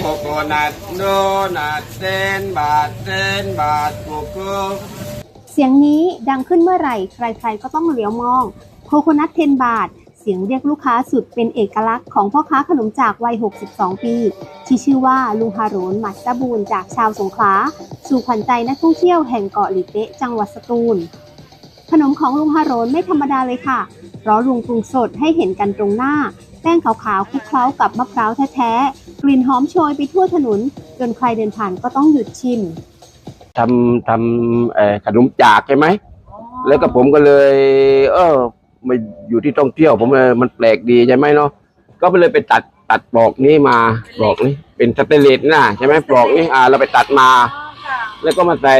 โกโกนัทโดนัทเซนบาทเซนบาทโกโกเสียงนี้ดังขึ้นเมื่อไหร่ ใครๆก็ต้องเหลียวมองโคโคนัทเทนบาทเสียงเรียกลูกค้าสุดเป็นเอกลักษณ์ของพ่อค้าขนมจากวัย 62 ปี ที่ชื่อว่าลุงฮาโรนหมัดตะบูนจากชาวสงขลา สู่ขวัญใจนักท่องเที่ยวแห่งเกาะหลีเป๊ะจังหวัดสตูล ขนมของลุงฮาโรนไม่ธรรมดาเลยค่ะ เพราะลุงปรุงสดให้เห็นกันตรงหน้า แป้งขาวๆคลุกเคล้ากับมะพร้าวแท้ๆ กลิ่นหอมโชยไปทั่วถนน จนใครเดินผ่านก็ต้องหยุดชิมทำทำเอ่อขนมจากใช่ไหม แล้วก็ผมก็เลย เออมาอยู่ที่ท่องเที่ยว ผมเลยมันแปลกดีใช่ไหมเนาะก็เลยไปตัดตัดปลอกนี้มาปลอกนี้ เป็นสเตนเลสนะใช่ไหมปลอกนี้อ่า เราไปตัดมา แล้วก็มาใส่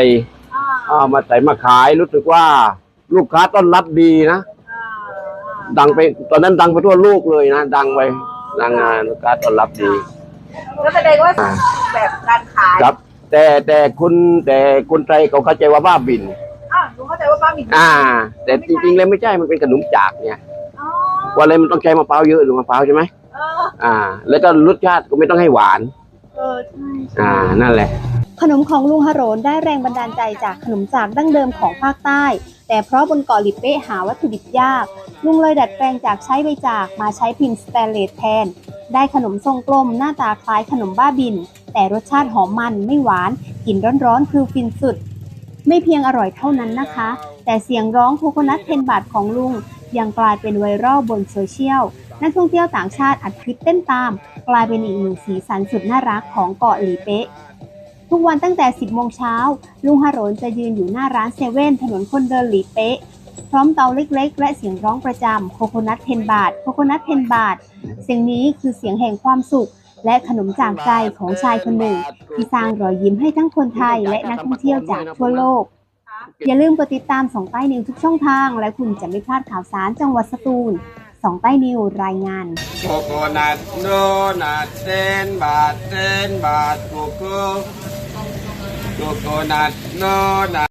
อ่ามาใส่มาขายรู้สึกว่า ลูกค้าต้อนรับดีนะ ดังไปตอนนั้นดังไปทั่วโลกเลยนะ ดังไปดังงานลูกค้าต้อนรับดีก็แสดงว่าแบบการขายครับ แต่แต่คุณแต่คนไทยเขาเข้าใจว่าบ้าบินอ้าวหนูเข้าใจว่าป้าหมิ่นอ่า แต่จริงๆแล้วไม่ใช่มันเป็นขนมจากเนี่ยอ๋อว่าอะไรมันต้องใช้มะพร้าวเยอะหรือมะพร้าวใช่ไหมเอออ่า แล้วก็รสชาติก็ไม่ต้องให้หวานเออใช่อ่านั่นแหละ ขนมของลุงฮาโรนได้แรงบันดาลใจจากขนมจากดั้งเดิมของภาคใต้ แต่เพราะบนเกาะลิเป้หาวัตถุดิบยาก ลุงเลยดัดแปลงจากใช้ใบจากมาใช้พิมพ์สแตนเลสแทน ได้ขนมทรงกลมหน้าตาคล้ายขนมบ้าบิน แต่รสชาติหอมมันไม่หวานกลิ่นร้อนๆคือฟินสุด ไม่เพียงอร่อยเท่านั้นนะคะ แต่เสียงร้องโคโคนัทเทนบาทของลุงยังกลายเป็นไวรัลบนโซเชียลนักท่องเที่ยวต่างชาติอัดคลิปเต้นตาม กลายเป็นอีกหนึ่งสีสันสุดน่ารักของเกาะหลีเป๊ะ ทุกวันตั้งแต่ 10 โมงเช้า ลุงฮาโรนจะยืนอยู่หน้าร้านเซเว่นถนนคนเดินหลีเป๊ะ พร้อมเตาเล็กๆ และเสียงร้องประจำโคโคนัทเทนบาทโคโคนัทเทนบาทเสียงนี้คือเสียงแห่งความสุข และขนมจากใจของชายคนหนึ่ง ที่สร้างรอยยิ้มให้ทั้งคนไทยและนักท่องเที่ยวจากทั่วโลก อย่าลืมกดติดตามสองใต้นิวทุกช่องทาง และคุณจะไม่พลาดข่าวสารจังหวัดสตูลสองใต้นิวรายงานโกโกนัทโดนัทเซนบาทเซนบาทโกโก้ โ